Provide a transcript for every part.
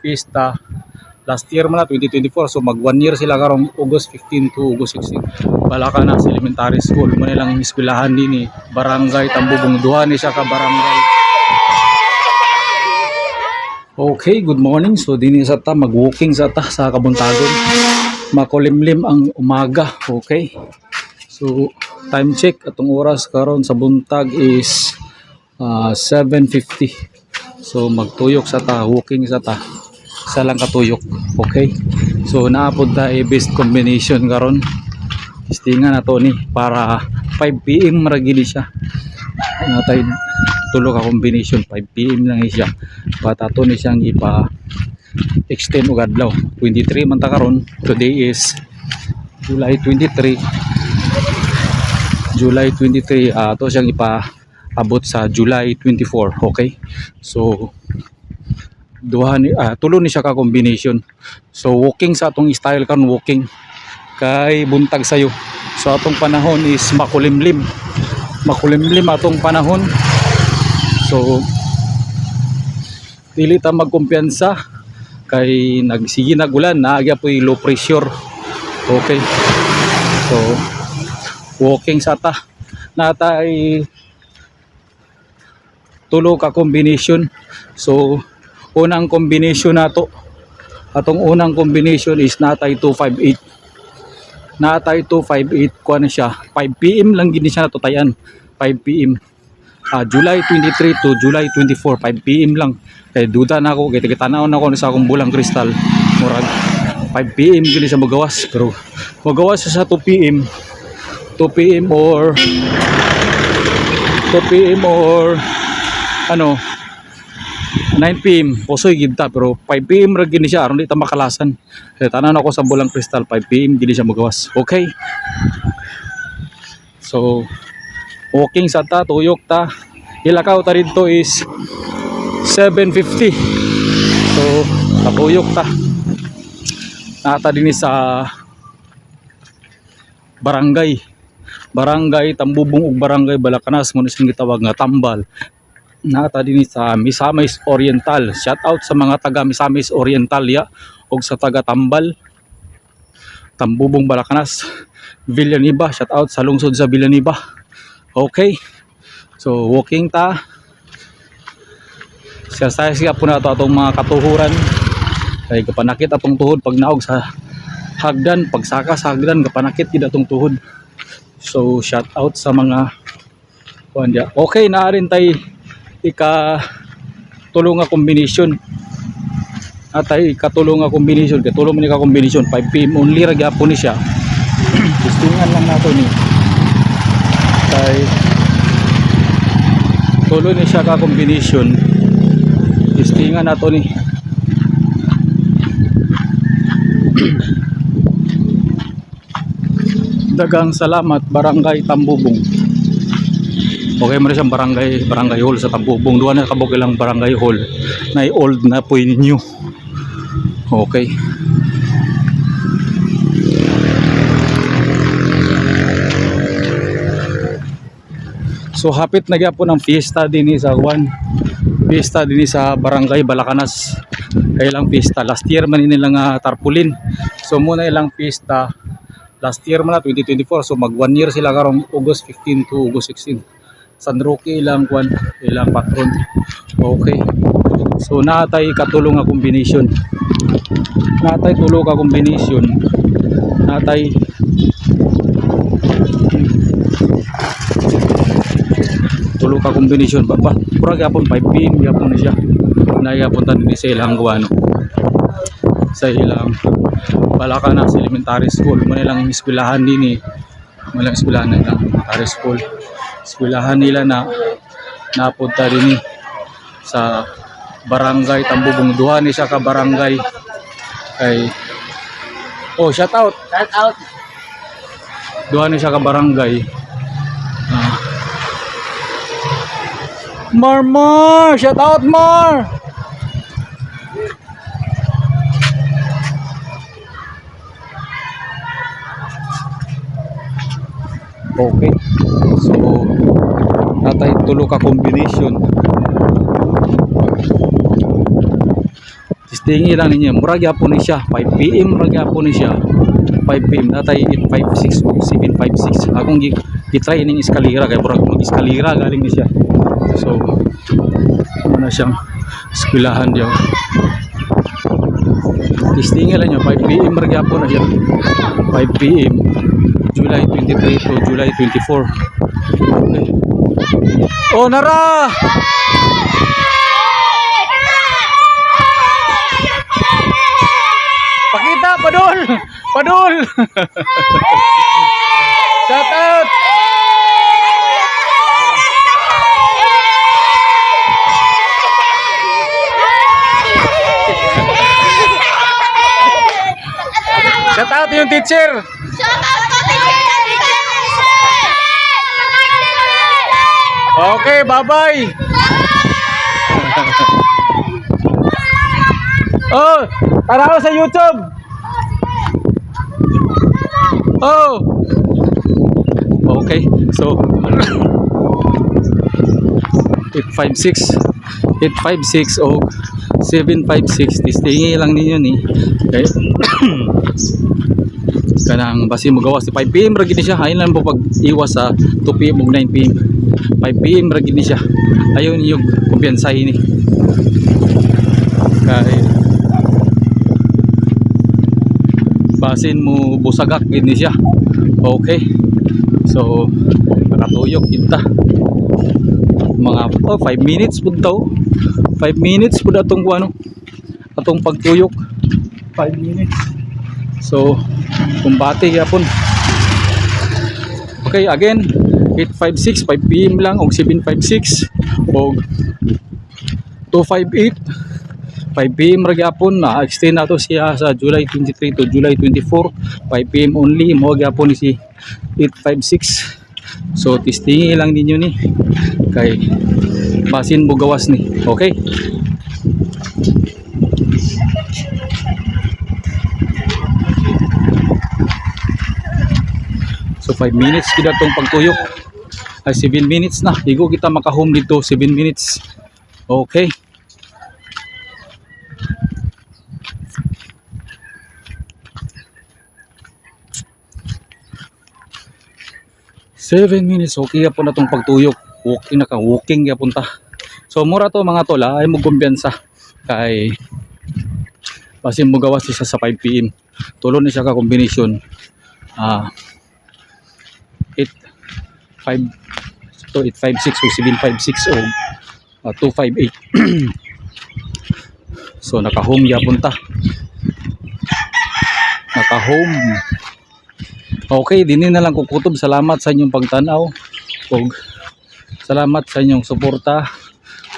pista last year man na 2024 so mag one year sila karong August 15 to August 16 Balacan na sa elementary school mo nilang eskwelahan din ni Barangay Tambubong duha ni ka barangay Okay, good morning. So din sa ta mag-walking sa ta sa Kabuntagon. Makulimlim ang umaga. Okay. So time check atong oras karon sa buntag is ah, 7:50. So magtuyok sa ta, walking sa ta. Sa lang katuyok. Okay. So naapod ta a best combination karon. Istingan na to ni para 5 PM ra gid siya. Natay tulo ka combination 5 PM lang siya. Patato ni siyang ipa extend og adlaw. 23 man ta karon. Today is July 23. July 23 ah to siyang ipa abot sa July 24 okay so duha ni ah, tulo ni siya ka combination. So walking sa atong style karon walking. Kay buntag sayo. So atong panahon is makulimlim. Makulimlim atong panahon. So dili ta magkumpiyansa. Kay nagsige na ulan naagya po low pressure. Okay. So walking sa ta. Natay tulo ka combination. So unang combination nato atong unang combination is natay 258 natay 258 kuha na siya. 5 pm lang gini siya natutayan. 5 pm Ah, July 23 to July 24 5 pm lang. Kay duda na ako kay tigitanaw na ako sa akong bulang kristal. Murag 5 pm gini siya magawas. Pero magawas sa 2 pm 2 pm or 2 pm or ano 9 pm pusoy gid ta pero 5 pm ra gini siya. Aron di ta makalasan. Kaya tanan ako sa bulang kristal 5 pm gini siya magawas. Okay? So walking sa ta tuyok ta. Ilakaw ta dito is 750 so tapuyok ta. Nata din sa barangay. Barangay Tambubong ug barangay Balakanas mo na siyang gitawag nga tambal nata din sa Misamis Oriental. Shout out sa mga taga Misamis Oriental ya ug sa taga Tambal. Tambubong Balakanas Villanueva shout out sa lungsod sa Villanueva. Okay. So walking ta. Exercise ka po na ito atong mga katuhuran. Kay kapanakit atong tuhod pag naog sa hagdan pagsaka sa hagdan kapanakit gid atong tuhod. So shout out sa mga okay na rin tay ika tulong nga combination atay katulong nga combination katulong man ni ka combination 5 pm only ra gyapon ni siya. Gustingan lang nato ni. Kay tuloy ni siya ka combination gustingan nato ni. Dagang salamat barangay Tambubong okay rin siyang barangay barangay hall sa Tambubong. Duwa na kabog ilang barangay hall. Na old na po new. Okay. So hapit na gyapon ang fiesta din sa Juan. Fiesta din sa barangay Balakanas kay ilang fiesta. Last year man nilang uh, tarpulin. So muna ilang fiesta last year man na 2024 so mag one year sila karong August 15 to August 16 San Roque ilang kwan ilang patron. Okay. So natay katulong nga combination. Natay tulo ka combination. Natay tulo ka combination. Ba ba pura gyapon 5 pm gyapon ni siya. Na gyapon tan ni sa ilang guwano sa ilang Balacan na sa elementary school. Mo nilang eskwelahan din eh. Mo nilang eskwelahan na elementary school. Eskwelahan nila na napunta din eh. Sa barangay Tambubong. Duha ni siya ka barangay. Kay oh shout out. Shout out. duha ni siya ka barangay. Ah. Mar Mar! Shout out Mar Okay. So, natay tulo ka combination. Testingi lang ninyo. Murag yapon ni siya. 5 PM murag yapon ni siya. 5 PM natay 856 o 756. Akong gi gitry ning eskalera kay murag mag eskalera galing ni siya. So ano siyang eskwelahan diyo. Testingi lang niyo 5 PM murag yapon na siya. 5 PM July 23 to July 24. Okay. Oh, nara! Pakita, padol! Padol! Shout out! Shout out yung teacher! Okay, bye-bye! Oh, tara sa YouTube! Oh! Okay, so 856 856 o 756 tistingi lang ninyo ni okay kanang basi mo gawas 5 PM ra siya. Ayun lang po pag iwas sa 2 PM ug 9 PM 5 PM ra gid siya. Ayon yung kumpiyansahin ni kay basin mo busagak gid siya. Okay. So nakatuyok kita mga oh, 5 minutes pud daw. 5 minutes pud atong kuano atong pagtuyok 5 minutes so kumbati yapon okay again 856 5 pm lang og 756 og 258 5 pm ra gyapon. Na extend nato siya sa July 23 to July 24 5 pm only. Mo gyapon si 856 so testingi lang ninyo ni. Kay basin mo gawas ni. Okay so 5 minutes. Kita tong pagtuyok. Ay 7 minutes na. Higo kita makahome dito. 7 minutes. Okay. Seven minutes, okay po na tong pagtuyok. Walking na ka, walking ya punta. So mura to mga tol, ay mo kumpiyansa kay basin mo gawas siya sa 5 PM. Tulo ni siya ka kombinasyon. Ah. 8 5 to 856 o 756 o ah, 258. so naka-home ya punta. Naka-home. Okay, dinin na lang kukutob. Salamat sa inyong pagtanaw. Og salamat sa inyong suporta.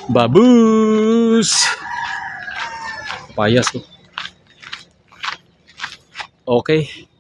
Babus! Payas. Okay.